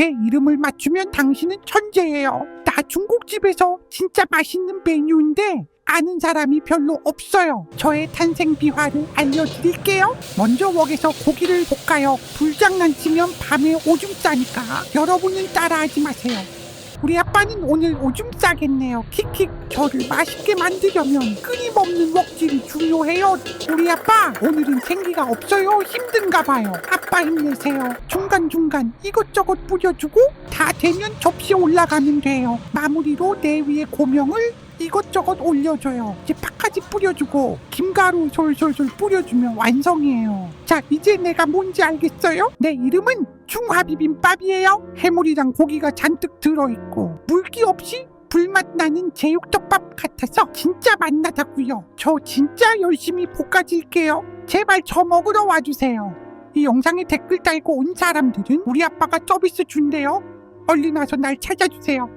제 이름을 맞추면 당신은 천재예요. 나 중국집에서 진짜 맛있는 메뉴인데 아는 사람이 별로 없어요. 저의 탄생 비화를 알려드릴게요. 먼저 웍에서 고기를 볶아요. 불장난치면 밤에 오줌 싸니까 여러분은 따라하지 마세요. 우리 아빠는 오늘 오줌 싸겠네요. 킥킥 저를 맛있게 만들려면 끊임없는 웍질이 중요해요. 우리 아빠 오늘은 생기가 없어요. 힘든가 봐요. 아빠 힘내세요. 중간중간 이것저것 뿌려주고 다 되면 접시에 올라가면 돼요. 마무리로 내 위에 고명을 이것저것 올려줘요. 이제 팥까지 뿌려주고 김가루 솔솔솔 뿌려주면 완성이에요. 자 이제 내가 뭔지 알겠어요? 내 이름은 중화비빔밥이에요. 해물이랑 고기가 잔뜩 들어있고 물기 없이 불맛 나는 제육덮밥 같아서 진짜 맛나다고요. 저 진짜 열심히 볶아질게요. 제발 저 먹으러 와주세요. 이 영상에 댓글 달고 온 사람들은 우리 아빠가 서비스 준대요. 얼른 와서 날 찾아주세요.